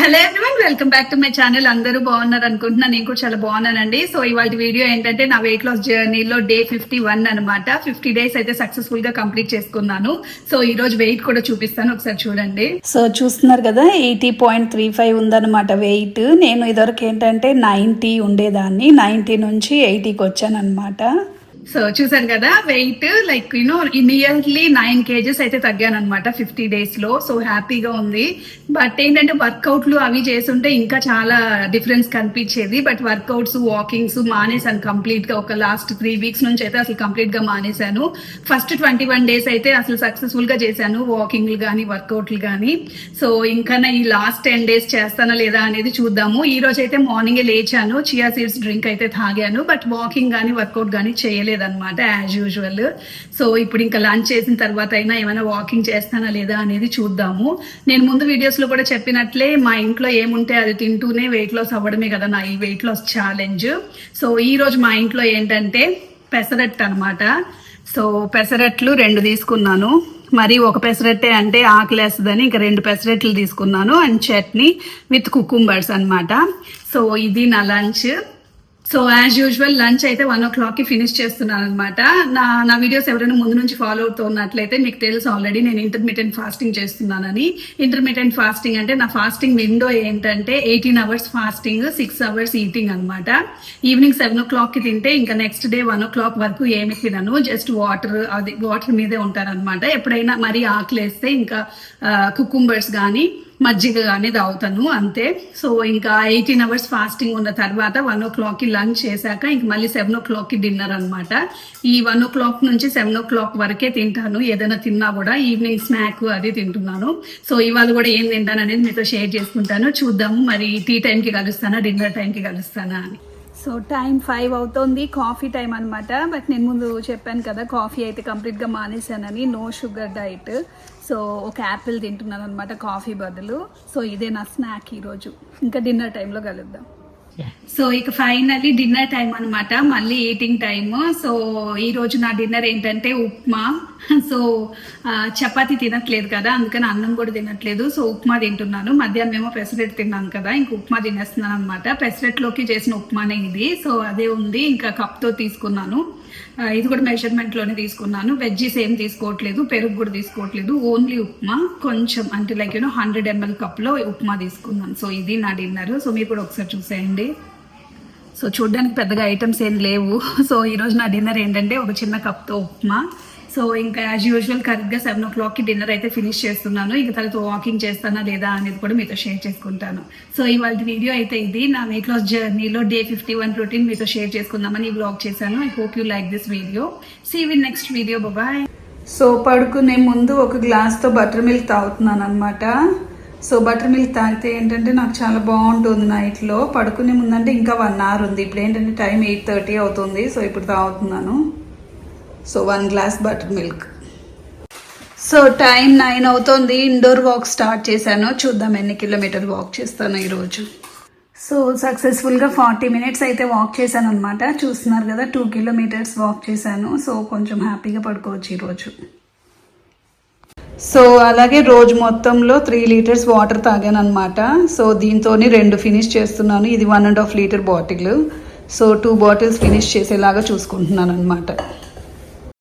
Hello everyone welcome back to my channel అందరూ బాగున్నారు అనుకుంటున్నా. నేను కూడా చాలా బాగున్నానండి. సో ఇవాళ వీడియో ఏంటంటే నా వెయిట్ లాస్ జర్నీలో డే ఫిఫ్టీ వన్ అనమాట ఫిఫ్టీ డేస్ అయితే సక్సెస్ఫుల్గా కంప్లీట్ చేసుకున్నాను. సో ఈ రోజు వెయిట్ కూడా చూపిస్తాను. ఒకసారి చూడండి. సో చూస్తున్నారు కదా ఎయిటీ పాయింట్ త్రీ ఫైవ్ ఉందన్నమాట వెయిట్ నేను ఇదివరకు ఏంటంటే నైన్టీ ఉండేదాన్ని. నైన్టీ నుంచి ఎయిటీకి వచ్చాను అనమాట సో చూసాను కదా weight like you know nearly nine kgs అయితే తగ్గాను అనమాట ఫిఫ్టీ డేస్లో. సో హ్యాపీగా ఉంది. బట్ ఏంటంటే వర్కౌట్లు అవి చేస్తుంటే ఇంకా చాలా డిఫరెన్స్ కనిపించేది. బట్ వర్కౌట్స్ వాకింగ్స్ మానేశాను కంప్లీట్గా ఒక లాస్ట్ త్రీ వీక్స్ నుంచి అయితే అసలు కంప్లీట్గా మానేశాను. ఫస్ట్ ట్వంటీ వన్ డేస్ అయితే అసలు సక్సెస్ఫుల్గా చేశాను వాకింగ్లు కానీ వర్కౌట్లు కానీ సో ఇంకా ఈ లాస్ట్ టెన్ డేస్ చేస్తానా లేదా అనేది చూద్దాము. ఈ రోజు అయితే మార్నింగే లేచాను చియా సీడ్స్ డ్రింక్ అయితే తాగాను. బట్ వాకింగ్ కానీ వర్కౌట్ కానీ చేయలేదన్నమాట యాజ్ యూజువల్ సో ఇప్పుడు ఇంకా లంచ్ చేసిన తర్వాత అయినా ఏమైనా వాకింగ్ చేస్తానా లేదా అనేది చూద్దాము. నేను ముందు వీడియోస్లో కూడా చెప్పినట్లే మా ఇంట్లో ఏముంటే అది తింటూనే వెయిట్ లాస్ అవ్వడమే కదా నా ఈ వెయిట్ లాస్ ఛాలెంజ్ సో ఈరోజు మా ఇంట్లో ఏంటంటే పెసరట్టు అనమాట సో పెసరట్లు రెండు తీసుకున్నాను. మరి ఒక పెసరట్టే అంటే ఆకలేస్తుందని ఇంకా రెండు పెసరట్లు తీసుకున్నాను అండ్ చట్నీ విత్ కుకుంబర్స్ అన్నమాట. సో ఇది నా lunch so as usual lunch అయితే వన్ ఓ క్లాక్కి ఫినిష్ చేస్తున్నాను అనమాట నా నా వీడియోస్ ఎవరైనా ముందు నుంచి ఫాలో అవుతున్నట్లయితే మీకు తెలుసు ఆల్రెడీ నేను ఇంటర్మీడియట్ ఫాస్టింగ్ చేస్తున్నానని. ఇంటర్మీడియట్ ఫాస్టింగ్ అంటే నా ఫాస్టింగ్ విండో ఏంటంటే eighteen hours fasting six hours eating అనమాట ఈవినింగ్ సెవెన్ ఓ క్లాక్కి తింటే ఇంకా next day one o'clock వరకు ఏమి తినను జస్ట్ వాటర్ అది వాటర్ మీదే ఉంటారనమాట ఎప్పుడైనా మరీ ఆకలేస్తే ఇంకా కుకుంబర్స్ కానీ మజ్జిగ కానీ తాగుతాను అంతే. సో ఇంకా ఎయిటీన్ అవర్స్ ఫాస్టింగ్ ఉన్న తర్వాత వన్ ఓ క్లాక్కి లంచ్ చేశాక ఇంక మళ్ళీ సెవెన్ ఓ క్లాక్కి డిన్నర్ అనమాట ఈ వన్ ఓ క్లాక్ నుంచి సెవెన్ ఓ క్లాక్ వరకే తింటాను. ఏదైనా తిన్నా కూడా ఈవినింగ్ స్నాక్ అది తింటున్నాను. సో ఇవాళ కూడా ఏం తింటాను అనేది మీతో షేర్ చేసుకుంటాను. చూద్దాము మరి టీ టైంకి కలుస్తానా డిన్నర్ టైంకి కలుస్తానా అని. సో టైం ఫైవ్ అవుతోంది కాఫీ టైం అనమాట బట్ నేను ముందు చెప్పాను కదా కాఫీ అయితే కంప్లీట్గా మానేశానని నో షుగర్ డైట్ సో ఒక యాపిల్ తింటున్నాను అనమాట కాఫీ బదులు. సో ఇదే నా స్నాక్ ఈరోజు. ఇంకా డిన్నర్ టైంలో కలుద్దాం. సో ఇక ఫైనల్లీ డిన్నర్ టైం అన్నమాట. మళ్ళీ ఈటింగ్ టైమ్ సో ఈ రోజు నా డిన్నర్ ఏంటంటే ఉప్మా. సో చపాతి తినట్లేదు కదా అందుకని అన్నం కూడా తినట్లేదు. సో ఉప్మా తింటున్నాను. మధ్యాహ్నం ఏమో పెసరెట్ తిన్నాను కదా ఇంక ఉప్మా తినేస్తున్నాను అనమాట పెసరెట్లోకి చేసిన ఉప్మానే ఇది. సో అదే ఉంది. ఇంకా కప్తో తీసుకున్నాను. ఇది కూడా మెషర్మెంట్లోనే తీసుకున్నాను. వెజ్జీస్ ఏం తీసుకోవట్లేదు పెరుగు కూడా తీసుకోవట్లేదు. ఓన్లీ ఉప్మా కొంచెం అంటే లైక్ యూనో హండ్రెడ్ ఎంఎల్ కప్లో ఉప్మా తీసుకున్నాను. సో ఇది నా డిన్నర్ సో మీరు కూడా ఒకసారి చూసేయండి. సో చూడ్డానికి పెద్దగా ఐటమ్స్ ఏం లేవు. సో ఈరోజు నా డిన్నర్ ఏంటంటే ఒక చిన్న కప్తో ఉప్మా. సో ఇంకా యాజ్ యూజువల్ కరెక్ట్గా సెవెన్ ఓ క్లాక్కి డిన్నర్ అయితే ఫినిష్ చేస్తున్నాను. ఇంకా తర్వాత వాకింగ్ చేస్తానా లేదా అనేది కూడా మీతో షేర్ చేసుకుంటాను. సో ఇవాళ వీడియో అయితే ఇది. నా వెయిట్ లాస్ జర్నీలో డే ఫిఫ్టీ వన్ రొటీన్ మీతో షేర్ చేసుకుందామని బ్లాగ్ చేశాను. I hope you like this video see you in next video bye so పడుకునే ముందు ఒక గ్లాస్తో బటర్ మిల్క్ తాగుతున్నాను అనమాట సో బటర్ మిల్క్ తాగితే ఏంటంటే నాకు చాలా బాగుంటుంది నైట్లో పడుకునే ముందంటే ఇంకా వన్ అవర్ ఉంది. ఇప్పుడు ఏంటంటే టైం ఎయిట్ థర్టీ అవుతుంది. సో ఇప్పుడు తాగుతున్నాను. So one glass butter milk so time nine అవుతుంది. ఇండోర్ వాక్ స్టార్ట్ చేశాను. చూద్దాం ఎన్ని కిలోమీటర్ వాక్ చేస్తాను ఈరోజు. సో సక్సెస్ఫుల్గా ఫార్టీ మినిట్స్ అయితే వాక్ చేశాను అనమాట చూస్తున్నారు కదా టూ కిలోమీటర్స్ వాక్ చేశాను. సో కొంచెం హ్యాపీగా పడుకోవచ్చు ఈరోజు. సో అలాగే రోజు మొత్తంలో త్రీ లీటర్స్ వాటర్ తాగాను అనమాట సో దీంతో రెండు ఫినిష్ చేస్తున్నాను. ఇది one and half litre bottle so two bottles finish చేసేలాగా చూసుకుంటున్నాను అనమాట